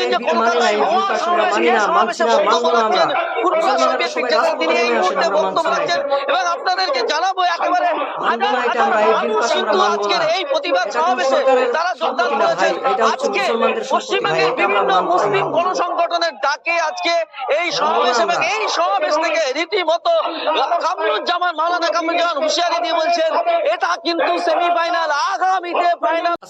তিনি না রাখছেন। এবং আপনাদেরকে জানাব একেবারে বিল পাস আমরা কিন্তু আজকের এই প্রতিবাদ সমাবেশে তারা যোগদান করেছেন। আজকে পশ্চিমবঙ্গের বিভিন্ন মুসলিম গণসংগঠনের ডাকে আজকে এই সমাবেশ এবং। এই সমাবেশ থেকে রীতিমতো কামরুজ্জামান মাওলানা কামরুজ্জামান হুঁশিয়ারি দিয়ে বলছেন এটা কিন্তু সেমিফাইনাল। ফাইনাল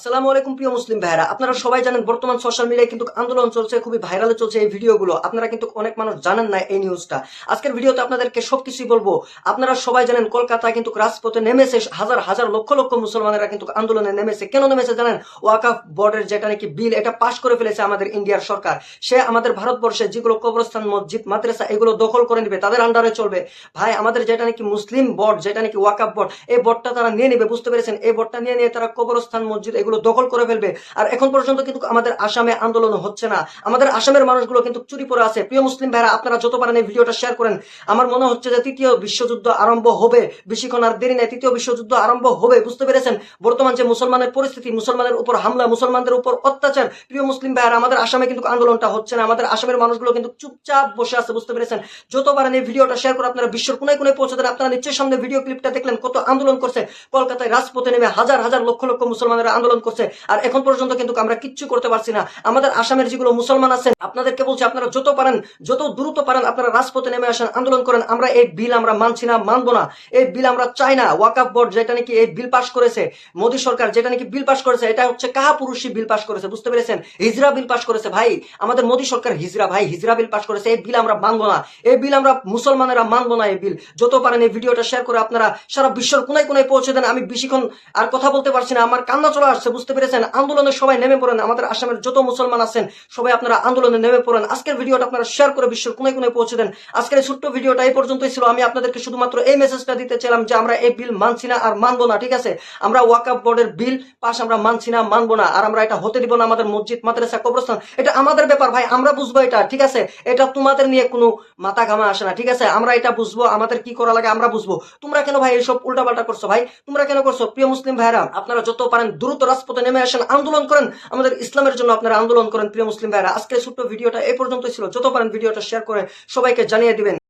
আসসালামু আলাইকুম প্রিয় মুসলিম ভাইরা আপনারা সবাই জানেন বর্তমান সোশ্যাল মিডিয়ায় কিন্তু আন্দোলন চলছে, খুবই ভাইরালে চলছে এই ভিডিওগুলো আপনারা কিন্তু অনেক মানুষ জানেন না এই নিউজটা আজকের ভিডিওতে আপনাদেরকে সবকিছুই বলব। আপনারা সবাই জানেন কলকাতায় কিন্তু রাজপথে নেমেছে হাজার হাজার লক্ষ লক্ষ মুসলমানেরা কিন্তু আন্দোলনে নেমেছে। কেন নেমেছে জানেন? ওয়াকাফ বোর্ডের যেটা নাকি বিল এটা পাশ করে ফেলেছে আমাদের ইন্ডিয়ার সরকার। সে আমাদের ভারতবর্ষে যেগুলো কবরস্থান, মসজিদ, মাদ্রাসা, এগুলো দখল করে নিবে, তাদের আন্ডারে চলবে। ভাই, আমাদের যেটা নাকি মুসলিম বোর্ড যেটা নাকি ওয়াকাফ বোর্ড এই বোর্ডটা তারা নিয়ে নেবে, বুঝতে পেরেছেন? এই বোর্ডটা নিয়ে নিয়ে তারা কবরস্থান, মসজিদ, এগুলো দখল করে ফেলবে। আর এখন পর্যন্ত কিন্তু আমাদের আসামে আন্দোলন হচ্ছে না। আমাদের আসামের মানুষগুলো কিন্তু চুরি পড়ে আছে। প্রিয় মুসলিম ভাইরা, আপনারা যত পারেন এই ভিডিওটা শেয়ার করেন, আমার মনে হচ্ছে যে তৃতীয় বিশ্বযুদ্ধ আরম্ভ হবে। বেশিক্ষণ আর দেরি নেই, তৃতীয় বিশ্বযুদ্ধ আরম্ভ হবে। বুঝতে পেরেছেন? বর্তমান যে মুসলমানের পরিস্থিতি, মুসলমানের উপর হামলা, মুসলমানদের উপর অত্যাচার, প্রিয় মুসলিম ভাইয়ারা আমাদের আসামে কিন্তু আন্দোলনটা হচ্ছে না। আমাদের আসামের মানুষগুলো কিন্তু চুপচাপ বসে আছে, বুঝতে পেরেছেন? যত পারেন এই ভিডিওটা শেয়ার করে আপনারা বিশ্বের কোনায় কোনায় পৌঁছে দেন, আপনারা নিশ্চয়ই সামনে ভিডিও ক্লিপটা দেখলেন, কত আন্দোলন করছে। কলকাতায় রাজপথে নেমে হাজার হাজার লক্ষ লক্ষ মুসলমানেরা আন্দোলন করছে। আর এখন পর্যন্ত কিন্তু আমরা কিচ্ছু করতে পারছি না। আমাদের আসামের যেগুলো মুসলমান আছেন, আপনাদেরকে বলছি, আপনারা যত পারেন, যত দ্রুত পারেন আপনারা রাজপথে নেমে আসেন, আন্দোলন করেন, আমরা এই বিল আমরা মানছি না, মানবো না। এই বিল আমরা চাই না। ওয়াকাফ বোর্ড যেটা নাকি এই বিল পাস করেছে, মোদী সরকার যেটা নাকি বিল পাস করেছে, এটা হচ্ছে কাহা পুরুষই বিল পাস করেছে, বুঝতে পেরেছেন? হিজরা বিল পাস করেছে, ভাই। আমাদের মোদী সরকার হিজরা, ভাই। হিজরা বিল পাস করেছে, এই বিল আমরা মানবো না। এই বিল আমরা মুসলমানেরা মানবো না, এই বিল। যত পারেন এই ভিডিওটা শেয়ার করে আপনারা সারা বিশ্বের কোনায় কোনায় পৌঁছে দেন। আমি বেশিক্ষণ আর কথা বলতে পারছি না। আমার কান্না চলে আসছে বুঝতে পেরেছেন? আন্দোলনে সবাই নেমে পড়েন। আমাদের আসামের যত মুসলমান আছেন, সবাই আপনারা আন্দোলনে নেমে পড়েন। আজকের ভিডিওটা আপনারা শেয়ার করে বিশ্বের কোনায় কোনায় পৌঁছে দেন। আজকের এই ছোট্ট ভিডিওটা এই পর্যন্তই ছিল। আমি আপনাদেরকে শুধুমাত্র এই মেসেজটা দিতে চাইলাম যে, আমরা এই বিল মানছি না আর মানবো না, ঠিক আছে? আমরা ওয়াকাফ বোর্ডের বিল পাস আমরা মানছি না, মানবো না। আর আমরা এটা হতে দিব না আমাদের মসজিদ, মাদ্রাসা, কবরস্থান। এটা আমাদের ব্যাপার ভাই, আমরা বুঝব এটা, ঠিক আছে? এটা তোমাদের নিয়ে কোনো মাথা ঘামা আসে না, ঠিক আছে? আমরা এটা বুঝব, আমাদের কি করা লাগে আমরা বুঝব। তোমরা কেন ভাই এইসব উল্টাপাল্টা করছ ভাই? তোমরা কেন করছ? প্রিয় মুসলিম ভাইরা আপনারা যত পারেন দ্রুত রাজপথে নেমে আসেন, আন্দোলন করেন। আমাদের ইসলামের জন্য আপনারা আন্দোলন করেন, প্রিয় মুসলিম ভাইরা আজকে ছোট্ট ভিডিওটা এই পর্যন্ত ছিল। যত পারেন ভিডিওটা শেয়ার করে সবাইকে জানিয়ে দিবেন।